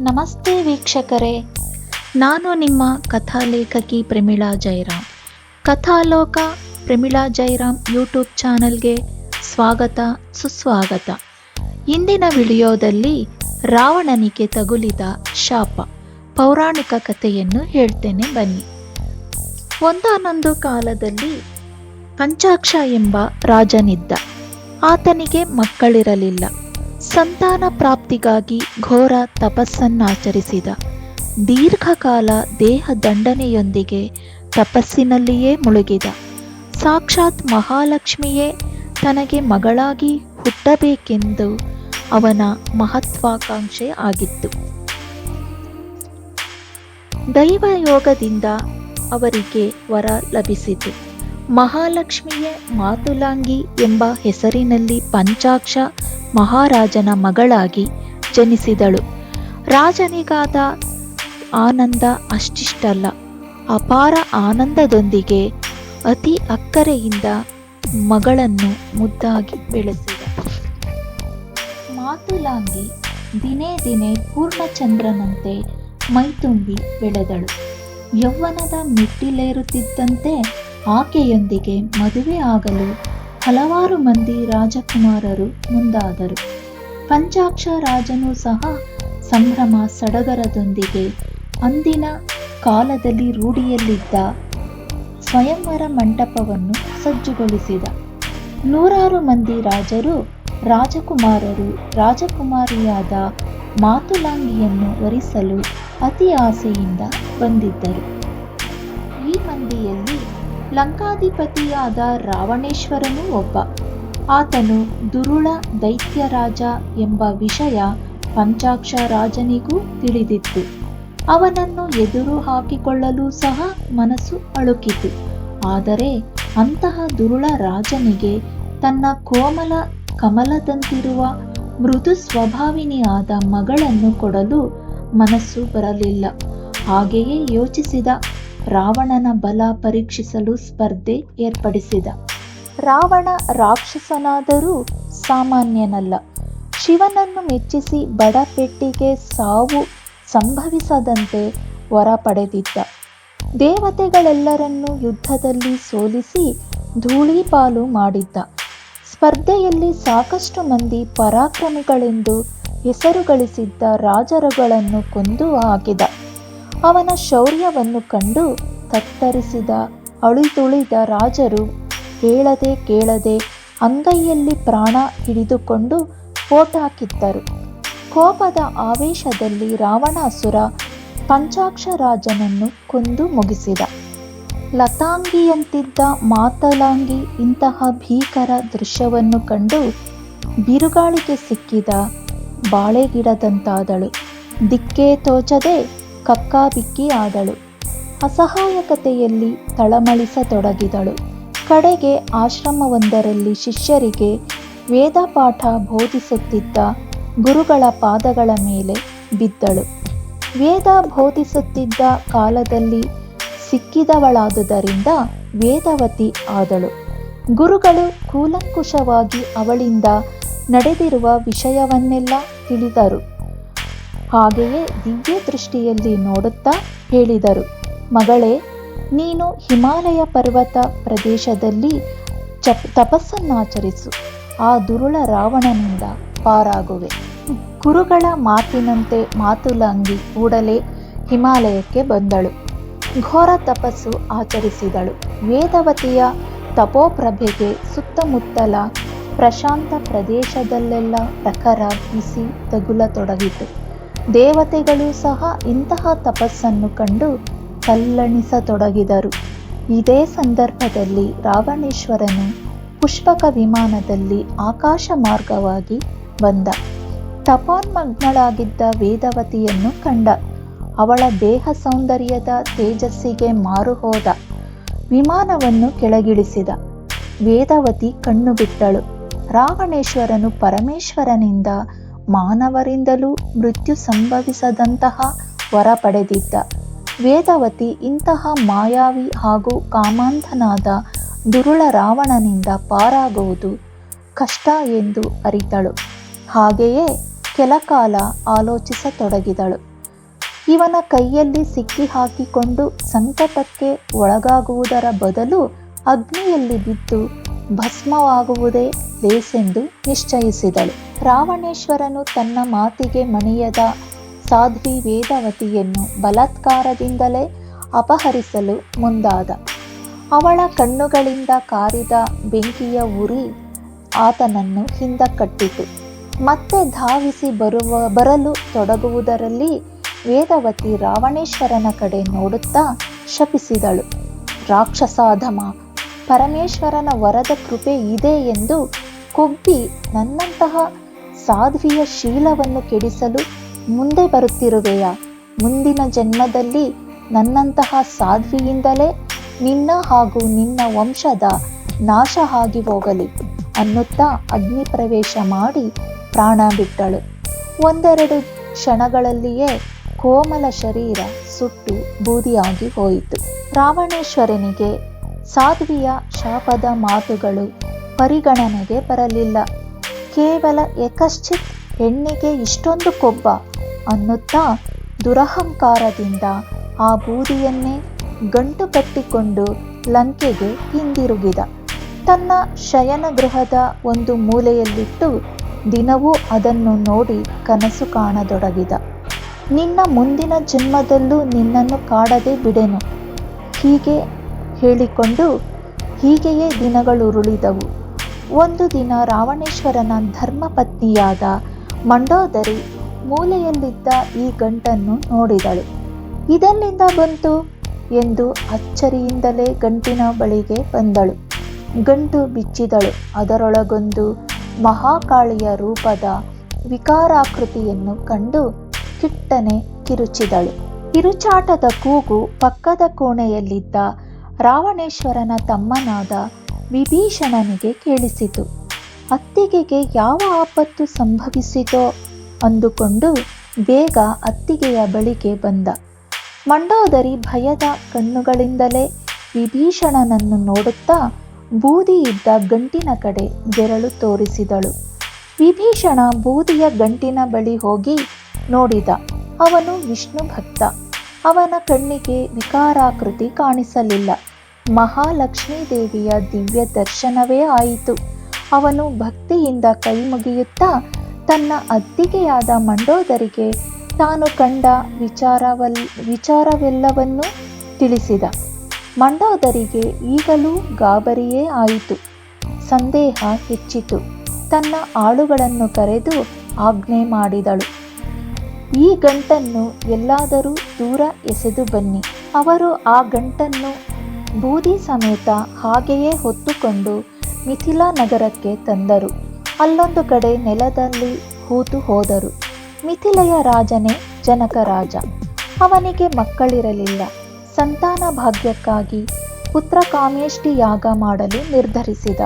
ನಮಸ್ತೆ ವೀಕ್ಷಕರೇ. ನಾನು ನಿಮ್ಮ ಕಥಾಲೇಖಕಿ ಪ್ರಮಿಳಾ ಜೈರಾಮ್ ಕಥಾಲೋಕ ಪ್ರಮಿಳಾ ಜೈರಾಮ್ ಯೂಟ್ಯೂಬ್ ಚಾನಲ್ಗೆ ಸ್ವಾಗತ, ಸುಸ್ವಾಗತ. ಇಂದಿನ ವಿಡಿಯೋದಲ್ಲಿ ರಾವಣನಿಗೆ ತಗುಲಿದ ಶಾಪ, ಪೌರಾಣಿಕ ಕಥೆಯನ್ನು ಹೇಳ್ತೇನೆ ಬನ್ನಿ. ಒಂದಾನೊಂದು ಕಾಲದಲ್ಲಿ ಪಂಚಾಕ್ಷ ಎಂಬ ರಾಜನಿದ್ದ. ಆತನಿಗೆ ಮಕ್ಕಳಿರಲಿಲ್ಲ. ಸಂತಾನ ಪ್ರಾಪ್ತಿಗಾಗಿ ಘೋರ ತಪಸ್ಸನ್ನಾಚರಿಸಿದ. ದೀರ್ಘಕಾಲ ದೇಹ ದಂಡನೆಯೊಂದಿಗೆ ತಪಸ್ಸಿನಲ್ಲಿಯೇ ಮುಳುಗಿದ. ಸಾಕ್ಷಾತ್ ಮಹಾಲಕ್ಷ್ಮಿಯೇ ತನಗೆ ಮಗಳಾಗಿ ಹುಟ್ಟಬೇಕೆಂದು ಅವನ ಮಹತ್ವಾಕಾಂಕ್ಷೆ ಆಗಿತ್ತು. ದೈವಯೋಗದಿಂದ ಅವರಿಗೆ ವರ ಲಭಿಸಿತು. ಮಹಾಲಕ್ಷ್ಮಿಯೇ ಮಾತುಲಾಂಗಿ ಎಂಬ ಹೆಸರಿನಲ್ಲಿ ಪಂಚಾಕ್ಷ ಮಹಾರಾಜನ ಮಗಳಾಗಿ ಜನಿಸಿದಳು. ರಾಜನಿಗಾದ ಆನಂದ ಅಷ್ಟಿಷ್ಟಲ್ಲ. ಅಪಾರ ಆನಂದದೊಂದಿಗೆ ಅತಿ ಅಕ್ಕರೆಯಿಂದ ಮಗಳನ್ನು ಮುದ್ದಾಗಿ ಬೆಳೆಸಿದ. ಮಾತುಲಾಂಗಿ ದಿನೇ ದಿನೇ ಪೂರ್ಣಚಂದ್ರನಂತೆ ಮೈತುಂಬಿ ಬೆಳೆದಳು. ಯೌವನದ ಮೆಟ್ಟಿಲೇರುತ್ತಿದ್ದಂತೆ ಆಕೆಯೊಂದಿಗೆ ಮದುವೆ ಆಗಲು ಹಲವಾರು ಮಂದಿ ರಾಜಕುಮಾರರು ಮುಂದಾದರು. ಪಂಚಾಕ್ಷ ರಾಜನು ಸಹ ಸಂಭ್ರಮ ಸಡಗರದೊಂದಿಗೆ ಅಂದಿನ ಕಾಲದಲ್ಲಿ ರೂಢಿಯಲ್ಲಿದ್ದ ಸ್ವಯಂವರ ಮಂಟಪವನ್ನು ಸಜ್ಜುಗೊಳಿಸಿದ. ನೂರಾರು ಮಂದಿ ರಾಜರು, ರಾಜಕುಮಾರರು, ರಾಜಕುಮಾರಿಯಾದ ಮಾತುಲಾಂಗಿಯನ್ನು ವರಿಸಲು ಅತಿ ಆಸೆಯಿಂದ ಬಂದಿದ್ದರು. ಈ ಮಂದಿಯಲ್ಲಿ ಲಂಕಾಧಿಪತಿಯಾದ ರಾವಣೇಶ್ವರನೂ ಒಬ್ಬ. ಆತನು ದುರುಳ ದೈತ್ಯರಾಜ ಎಂಬ ವಿಷಯ ಪಂಚಾಕ್ಷ ರಾಜನಿಗೂ ತಿಳಿದಿತ್ತು. ಅವನನ್ನು ಎದುರು ಹಾಕಿಕೊಳ್ಳಲು ಸಹ ಮನಸ್ಸು ಅಳುಕಿತು. ಆದರೆ ಅಂತಹ ದುರುಳ ರಾಜನಿಗೆ ತನ್ನ ಕೋಮಲ ಕಮಲದಂತಿರುವ ಮೃದು ಸ್ವಭಾವಿನಿಯಾದ ಮಗಳನ್ನು ಕೊಡಲು ಮನಸ್ಸು ಬರಲಿಲ್ಲ. ಹಾಗೆಯೇ ಯೋಚಿಸಿದ ರಾವಣನ ಬಲ ಪರೀಕ್ಷಿಸಲು ಸ್ಪರ್ಧೆ ಏರ್ಪಡಿಸಿದ. ರಾವಣ ರಾಕ್ಷಸನಾದರೂ ಸಾಮಾನ್ಯನಲ್ಲ. ಶಿವನನ್ನು ಮೆಚ್ಚಿಸಿ ಬಡ ಪೆಟ್ಟಿಗೆ ಸಾವು ಸಂಭವಿಸದಂತೆ ವರ ಪಡೆದಿದ್ದ ದೇವತೆಗಳೆಲ್ಲರನ್ನೂ ಯುದ್ಧದಲ್ಲಿ ಸೋಲಿಸಿ ಧೂಳಿಪಾಲು ಮಾಡಿದ್ದ. ಸ್ಪರ್ಧೆಯಲ್ಲಿ ಸಾಕಷ್ಟು ಮಂದಿ ಪರಾಕ್ರಮಿಗಳೆಂದು ಹೆಸರು ಗಳಿಸಿದ್ದ ರಾಜರುಗಳನ್ನು ಕೊಂದು ಹಾಕಿದ. ಅವನ ಶೌರ್ಯವನ್ನು ಕಂಡು ತತ್ತರಿಸಿದ ಅಳಿದುಳಿದ ರಾಜರು ಹೇಳದೆ ಕೇಳದೆ ಅಂಗೈಯಲ್ಲಿ ಪ್ರಾಣ ಹಿಡಿದುಕೊಂಡು ಓಟಾಕಿದ್ದರು. ಕೋಪದ ಆವೇಶದಲ್ಲಿ ರಾವಣಾಸುರ ಪಂಚಾಕ್ಷ ರಾಜನನ್ನು ಕೊಂದು ಮುಗಿಸಿದ. ಲತಾಂಗಿಯಂತಿದ್ದ ಮಾತಲಾಂಗಿ ಇಂತಹ ಭೀಕರ ದೃಶ್ಯವನ್ನು ಕಂಡು ಬಿರುಗಾಳಿಗೆ ಸಿಕ್ಕಿದ ಬಾಳೆಗಿಡದಂತಾದಳು. ದಿಕ್ಕೇ ತೋಚದೆ ಕಕ್ಕಾಬಿಕ್ಕಿ ಆದಳು. ಅಸಹಾಯಕತೆಯಲ್ಲಿ ತಳಮಳಿಸತೊಡಗಿದಳು. ಕಡೆಗೆ ಆಶ್ರಮವೊಂದರಲ್ಲಿ ಶಿಷ್ಯರಿಗೆ ವೇದ ಪಾಠ ಬೋಧಿಸುತ್ತಿದ್ದ ಗುರುಗಳ ಪಾದಗಳ ಮೇಲೆ ಬಿದ್ದಳು. ವೇದ ಬೋಧಿಸುತ್ತಿದ್ದ ಕಾಲದಲ್ಲಿ ಸಿಕ್ಕಿದವಳಾದುದರಿಂದ ವೇದವತಿ ಆದಳು. ಗುರುಗಳು ಕೂಲಂಕುಷವಾಗಿ ಅವಳಿಂದ ನಡೆದಿರುವ ವಿಷಯವನ್ನೆಲ್ಲ ತಿಳಿದರು. ಹಾಗೆಯೇ ದಿವ್ಯ ದೃಷ್ಟಿಯಲ್ಲಿ ನೋಡುತ್ತಾ ಹೇಳಿದರು, ಮಗಳೇ, ನೀನು ಹಿಮಾಲಯ ಪರ್ವತ ಪ್ರದೇಶದಲ್ಲಿ ಚಪ್ ತಪಸ್ಸನ್ನಾಚರಿಸು. ಆ ದುರುಳ ರಾವಣನಿಂದ ಪಾರಾಗುವೆ. ಗುರುಗಳ ಮಾತಿನಂತೆ ಮಾತುಲಂಗಿ ಕೂಡಲೇ ಹಿಮಾಲಯಕ್ಕೆ ಬಂದಳು. ಘೋರ ತಪಸ್ಸು ಆಚರಿಸಿದಳು. ವೇದವತಿಯ ತಪೋಪ್ರಭೆಗೆ ಸುತ್ತಮುತ್ತಲ ಪ್ರಶಾಂತ ಪ್ರದೇಶದಲ್ಲೆಲ್ಲ ಪ್ರಖರ ಬಿಸಿ ತಗುಲತೊಡಗಿತು. ದೇವತೆಗಳು ಸಹ ಇಂತಹ ತಪಸ್ಸನ್ನು ಕಂಡು ತಲ್ಲಣಿಸತೊಡಗಿದರು. ಇದೇ ಸಂದರ್ಭದಲ್ಲಿ ರಾವಣೇಶ್ವರನು ಪುಷ್ಪಕ ವಿಮಾನದಲ್ಲಿ ಆಕಾಶ ಮಾರ್ಗವಾಗಿ ಬಂದ. ತಪೋನ್ಮಗ್ನಳಾಗಿದ್ದ ವೇದವತಿಯನ್ನು ಕಂಡ. ಅವಳ ದೇಹ ಸೌಂದರ್ಯದ ತೇಜಸ್ಸಿಗೆ ಮಾರುಹೋದ. ವಿಮಾನವನ್ನು ಕೆಳಗಿಳಿಸಿದ. ವೇದವತಿ ಕಣ್ಣು ಬಿಟ್ಟಳು. ರಾವಣೇಶ್ವರನು ಪರಮೇಶ್ವರನಿಂದ ಮಾನವರಿಂದಲೂ ಮೃತ್ಯು ಸಂಭವಿಸದಂತಹ ವರ ಪಡೆದಿದ್ದ ವೇದವತಿ ಇಂತಹ ಮಾಯಾವಿ ಹಾಗೂ ಕಾಮಾಂಧನಾದ ದುರುಳ ರಾವಣನಿಂದ ಪಾರಾಗುವುದು ಕಷ್ಟ ಎಂದು ಅರಿತಳು. ಹಾಗೆಯೇ ಕೆಲಕಾಲ ಆಲೋಚಿಸತೊಡಗಿದಳು. ಇವನ ಕೈಯಲ್ಲಿ ಸಿಕ್ಕಿ ಹಾಕಿಕೊಂಡು ಸಂಕಟಕ್ಕೆ ಒಳಗಾಗುವುದರ ಬದಲು ಅಗ್ನಿಯಲ್ಲಿ ಬಿದ್ದು ಭಸ್ಮವಾಗುವುದೇ ಲೇಸೆಂದು ನಿಶ್ಚಯಿಸಿದಳು. ರಾವಣೇಶ್ವರನು ತನ್ನ ಮಾತಿಗೆ ಮಣಿಯದ ಸಾಧ್ವಿ ವೇದವತಿಯನ್ನು ಬಲಾತ್ಕಾರದಿಂದಲೇ ಅಪಹರಿಸಲು ಮುಂದಾದ. ಅವಳ ಕಣ್ಣುಗಳಿಂದ ಕಾರಿದ ಬೆಂಕಿಯ ಉರಿ ಆತನನ್ನು ಹಿಂದಕ್ಕಟ್ಟಿತು. ಮತ್ತೆ ಧಾವಿಸಿ ಬರುವ, ಬರಲು ತೊಡಗುವುದರಲ್ಲಿ ವೇದವತಿ ರಾವಣೇಶ್ವರನ ಕಡೆ ನೋಡುತ್ತಾ ಶಪಿಸಿದಳು. ರಾಕ್ಷಸಾಧಮ, ಪರಮೇಶ್ವರನ ವರದ ಕೃಪೆ ಇದೆ ಎಂದು ಕೊಬ್ಬಿ ನನ್ನಂತಹ ಸಾಧ್ವಿಯ ಶೀಲವನ್ನು ಕೆಡಿಸಲು ಮುಂದೆ ಬರುತ್ತಿರುವೆಯಾ? ಮುಂದಿನ ಜನ್ಮದಲ್ಲಿ ನನ್ನಂತಹ ಸಾಧ್ವಿಯಿಂದಲೇ ನಿನ್ನ ಹಾಗೂ ನಿನ್ನ ವಂಶದ ನಾಶ ಆಗಿ ಹೋಗಲಿ ಅನ್ನುತ್ತಾ ಅಗ್ನಿ ಪ್ರವೇಶ ಮಾಡಿ ಪ್ರಾಣ ಬಿಟ್ಟಳು. ಒಂದೆರಡು ಕ್ಷಣಗಳಲ್ಲಿಯೇ ಕೋಮಲ ಶರೀರ ಸುಟ್ಟು ಬೂದಿಯಾಗಿ ಹೋಯಿತು. ರಾವಣೇಶ್ವರನಿಗೆ ಸಾಧ್ವಿಯ ಶಾಪದ ಮಾತುಗಳು ಪರಿಗಣನೆಗೆ ಬರಲಿಲ್ಲ. ಕೇವಲ ಯಕಶ್ಚಿತ್ ಹೆಣ್ಣಿಗೆ ಇಷ್ಟೊಂದು ಕೊಬ್ಬ ಅನ್ನುತ್ತಾ ದುರಹಂಕಾರದಿಂದ ಆ ಬೂದಿಯನ್ನೇ ಗಂಟು ಕಟ್ಟಿಕೊಂಡು ಲಂಕೆಗೆ ಹಿಂದಿರುಗಿದ. ತನ್ನ ಶಯನಗೃಹದ ಒಂದು ಮೂಲೆಯಲ್ಲಿಟ್ಟು ದಿನವೂ ಅದನ್ನು ನೋಡಿ ಕನಸು ಕಾಣತೊಡಗಿದ. ನಿನ್ನ ಮುಂದಿನ ಜನ್ಮದಲ್ಲೂ ನಿನ್ನನ್ನು ಕಾಡದೆ ಬಿಡೆನು. ಹೀಗೆ ಹೇಳಿಕೊಂಡು ಹೀಗೆಯೇ ದಿನಗಳುರುಳಿದವು. ಒಂದು ದಿನ ರಾವಣೇಶ್ವರನ ಧರ್ಮಪತ್ನಿಯಾದ ಮಂಡೋದರಿ ಮೂಲೆಯಲ್ಲಿದ್ದ ಈ ಗಂಟನ್ನು ನೋಡಿದಳು. ಇದೆಲ್ಲಿಂದ ಬಂತು? ಎಂದು ಅಚ್ಚರಿಯಿಂದಲೇ ಗಂಟಿನ ಬಳಿಗೆ ಬಂದಳು. ಗಂಟು ಬಿಚ್ಚಿದಳು. ಅದರೊಳಗೊಂದು ಮಹಾಕಾಳಿಯ ರೂಪದ ವಿಕಾರಾಕೃತಿಯನ್ನು ಕಂಡು ಕಿಟ್ಟನೆ ಕಿರುಚಿದಳು. ಕಿರುಚಾಟದ ಕೂಗು ಪಕ್ಕದ ಕೋಣೆಯಲ್ಲಿದ್ದ ರಾವಣೇಶ್ವರನ ತಮ್ಮನಾದ ವಿಭೀಷಣನಿಗೆ ಕೇಳಿಸಿತು. ಅತ್ತಿಗೆಗೆ ಯಾವ ಆಪತ್ತು ಸಂಭವಿಸಿತೋ ಅಂದುಕೊಂಡು ಬೇಗ ಅತ್ತಿಗೆಯ ಬಳಿಗೆ ಬಂದ. ಮಂಡೋದರಿ ಭಯದ ಕಣ್ಣುಗಳಿಂದಲೇ ವಿಭೀಷಣನನ್ನು ನೋಡುತ್ತಾ ಬೂದಿ ಇದ್ದ ಗಂಟಿನ ಕಡೆ ಬೆರಳು ತೋರಿಸಿದಳು. ವಿಭೀಷಣ ಬೂದಿಯ ಗಂಟಿನ ಬಳಿ ಹೋಗಿ ನೋಡಿದ, ಅವನು ವಿಷ್ಣು ಭಕ್ತ ಅವನ ಕಣ್ಣಿಗೆ ವಿಕಾರಾಕೃತಿ ಕಾಣಿಸಲಿಲ್ಲ. ಮಹಾಲಕ್ಷ್ಮೀ ದೇವಿಯ ದಿವ್ಯ ದರ್ಶನವೇ ಆಯಿತು. ಅವನು ಭಕ್ತಿಯಿಂದ ಕೈ ಮುಗಿಯುತ್ತಾ ತನ್ನ ಅತ್ತಿಗೆಯಾದ ಮಂಡೋದರಿಗೆ ತಾನು ಕಂಡ ವಿಚಾರವಲ್, ವಿಚಾರವೆಲ್ಲವನ್ನೂ ತಿಳಿಸಿದ. ಮಂಡೋದರಿಗೆ ಈಗಲೂ ಗಾಬರಿಯೇ ಆಯಿತು. ಸಂದೇಹ ಹೆಚ್ಚಿತು. ತನ್ನ ಆಳುಗಳನ್ನು ಕರೆದು ಆಜ್ಞೆ ಮಾಡಿದಳು. ಈ ಗಂಟನ್ನು ಎಲ್ಲಾದರೂ ದೂರ ಎಸೆದು ಬನ್ನಿ. ಅವರು ಆ ಗಂಟನ್ನು ಬೂದಿ ಸಮೇತ ಹಾಗೆಯೇ ಹೊತ್ತುಕೊಂಡು ಮಿಥಿಲಾ ನಗರಕ್ಕೆ ತಂದರು. ಅಲ್ಲೊಂದು ಕಡೆ ನೆಲದಲ್ಲಿ ಹೂತು ಹೋದರು. ಮಿಥಿಲೆಯ ರಾಜನೇ ಜನಕರಾಜ ಅವನಿಗೆ ಮಕ್ಕಳಿರಲಿಲ್ಲ. ಸಂತಾನ ಭಾಗ್ಯಕ್ಕಾಗಿ ಪುತ್ರ ಕಾಮೇಷ್ಟಿ ಯಾಗ ಮಾಡಲು ನಿರ್ಧರಿಸಿದ.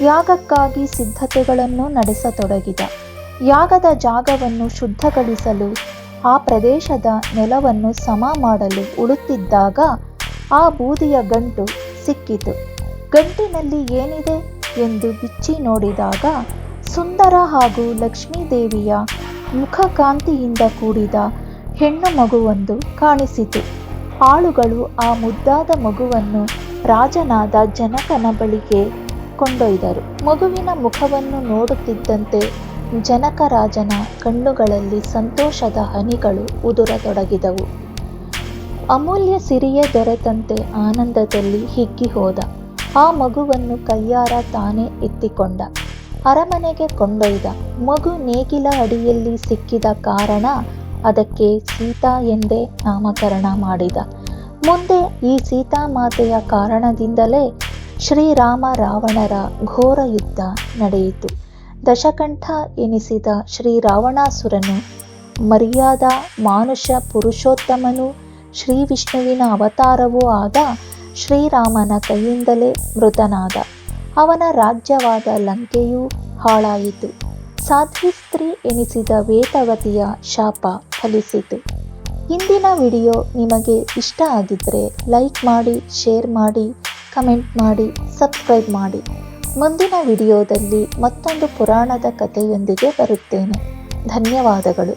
ಯಾಗಕ್ಕಾಗಿ ಸಿದ್ಧತೆಗಳನ್ನು ನಡೆಸತೊಡಗಿದ. ಯಾಗದ ಜಾಗವನ್ನು ಶುದ್ಧಗೊಳಿಸಲು ಆ ಪ್ರದೇಶದ ನೆಲವನ್ನು ಸಮ ಮಾಡಲು ಉಳುತ್ತಿದ್ದಾಗ ಆ ಬೂದಿಯ ಗಂಟು ಸಿಕ್ಕಿತು. ಗಂಟಿನಲ್ಲಿ ಏನಿದೆ ಎಂದು ಬಿಚ್ಚಿ ನೋಡಿದಾಗ ಸುಂದರ ಹಾಗೂ ಲಕ್ಷ್ಮೀದೇವಿಯ ಮುಖಕಾಂತಿಯಿಂದ ಕೂಡಿದ ಹೆಣ್ಣು ಮಗುವೊಂದು ಕಾಣಿಸಿತು. ಆಳುಗಳು ಆ ಮುದ್ದಾದ ಮಗುವನ್ನು ರಾಜನಾದ ಜನಕನ ಬಳಿಗೆ ಕೊಂಡೊಯ್ದರು. ಮಗುವಿನ ಮುಖವನ್ನು ನೋಡುತ್ತಿದ್ದಂತೆ ಜನಕ ರಾಜನ ಕಣ್ಣುಗಳಲ್ಲಿ ಸಂತೋಷದ ಹನಿಗಳು ಉದುರತೊಡಗಿದವು. ಅಮೂಲ್ಯ ಸಿರಿಯ ದೊರೆತಂತೆ ಆನಂದದಲ್ಲಿ ಹಿಗ್ಗಿ ಹೋದ ಆ ಮಗುವನ್ನು ಕೈಯಾರ ತಾನೇ ಎತ್ತಿಕೊಂಡ. ಅರಮನೆಗೆ ಕೊಂಡೊಯ್ದ. ಮಗು ನೇಗಿಲ ಅಡಿಯಲ್ಲಿ ಸಿಕ್ಕಿದ ಕಾರಣ ಅದಕ್ಕೆ ಸೀತಾ ಎಂದೇ ನಾಮಕರಣ ಮಾಡಿದ. ಮುಂದೆ ಈ ಸೀತಾಮಾತೆಯ ಕಾರಣದಿಂದಲೇ ಶ್ರೀರಾಮ ರಾವಣರ ಘೋರ ಯುದ್ಧ ನಡೆಯಿತು. ದಶಕಂಠ ಎನಿಸಿದ ಶ್ರೀರಾವಣಾಸುರನು ಮರ್ಯಾದ ಮಾನುಷ ಪುರುಷೋತ್ತಮನು ಶ್ರೀ ವಿಷ್ಣುವಿನ ಅವತಾರವೂ ಆದ ಶ್ರೀರಾಮನ ಕೈಯಿಂದಲೇ ಮೃತನಾದ. ಅವನ ರಾಜ್ಯವಾದ ಲಂಕೆಯೂ ಹಾಳಾಯಿತು. ಸಾಧ್ವಿ ಸ್ತ್ರೀ ಎನಿಸಿದ ವೇದವತಿಯ ಶಾಪ ಫಲಿಸಿತು. ಇಂದಿನ ವಿಡಿಯೋ ನಿಮಗೆ ಇಷ್ಟ ಆಗಿದ್ದರೆ ಲೈಕ್ ಮಾಡಿ, ಶೇರ್ ಮಾಡಿ, ಕಮೆಂಟ್ ಮಾಡಿ, ಸಬ್ಸ್ಕ್ರೈಬ್ ಮಾಡಿ. ಮುಂದಿನ ವಿಡಿಯೋದಲ್ಲಿ ಮತ್ತೊಂದು ಪುರಾಣದ ಕಥೆಯೊಂದಿಗೆ ಬರುತ್ತೇನೆ. ಧನ್ಯವಾದಗಳು.